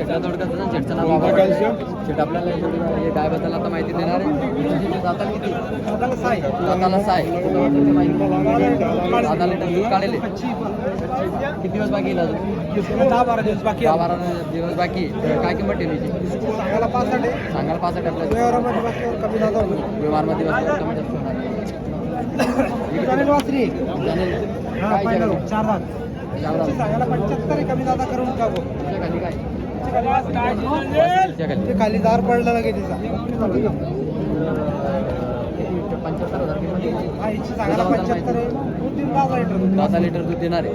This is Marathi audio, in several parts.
थोडक्यात ना शेटचं नाव बाबा शेट आपल्याला हे गायबद्दल आता माहिती देणार आहे. किती? दाताला साय. दादा लिटर दूध काढेल. किती दिवस बाकी अजून? दहा बारा दिवस बाकी दहा बारा दिवस बाकी काय किंमत ठेवायची सांगायला पाच साडे सांगायला पासष्ट आपल्या व्यवहारामध्ये बसल्यावर कमी जास्त होणार वासरी काय? चार दात. सांगायला पंच्याहत्तर कमी जाता करून टाकू. खाली काय? ते खाली दार पडला लगे तिचा. हिची सांगायला पंच्याहत्तर आहे. दोन तीन दहा लिटर दूध. दहा लिटर दूध देणार आहे.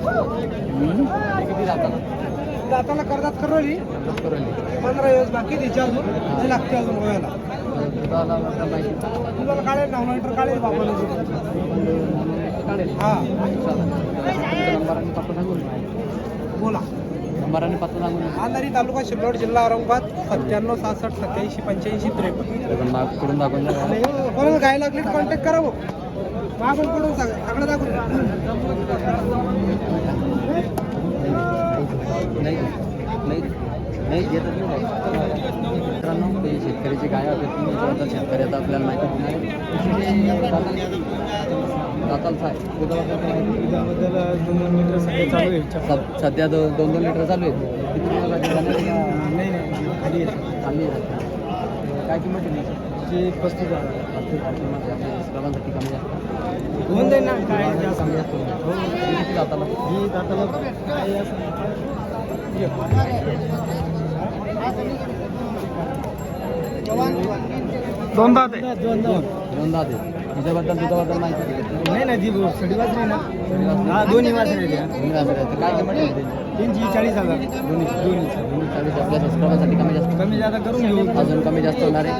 ते किती जातात दाताला कर्जात करवली पंधरा दिवस बाकी तिच्या अजून. लागते अजून गोव्याला. तुला काढेल नऊ लिटर काढेल काढेल. हा. नंबराने पत्ता सांगून बोला. नंबराने पत्ता सांगून अंधारी तालुका शिल्लोड जिल्हा औरंगाबाद सत्त्याण्णव सहासष्ट सत्याऐंशी पंच्याऐंशी त्रेपन्न. नागपूरून दाखवून द्या. आणि कोणाला गाय लागली कॉन्टॅक्ट करा भाऊ मागून पडून सांग. सगळं दाखवून नाही नाही नाही घेतच नाही मित्रांनो ते शेतकऱ्याची गाय होते आता आपल्याला माहिती देणार दाताल साय दुधाबद्दल दोन दोन मीटर सगळं चालू आहे. सध्या दो दोन दोन लिटर चालू आहे. किती दिवस लागले? नाही नाही खाली आहे. आहे. काय किंमत आहे त्याची? जे पस्तीस हजार. पस्तीस किंमत आहे. आपल्या सर्वांसाठी कमी जास्त. होऊन जाईल ना? काय जास्त? कमी जास्त. हो. हे किती दाताला ही दाताला काय असं दोन दात. आहे दोन दात. आहे तिच्याबद्दल दुधाबद्दल माहिती दिली नाही ना ती सडी वाजली ना. हा दोन्ही वाजले करायचं. काय किंमत त्याची? तीनशे चाळीस हजार. दोन्ही दोन्ही. दोन्ही चाळीस आपल्या सबस्क्रायबरसाठी कमी जास्त. कमी जादा करून घेऊ. अजून कमी जास्त होणार आहे.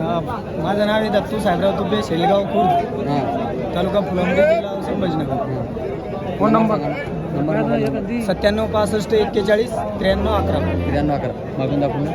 हा, माझं नाव आहे दत्तू साहेबराव तुबे शेलगाव खुर्द. हां. तालुका फुलंब्री जिल्हा संभाजीनगर. Phone number? सत्त्याण्णव पासष्ट एक्केचाळीस त्र्याण्णव अकरा. त्र्याण्णव अकरा. मागून दाखवून.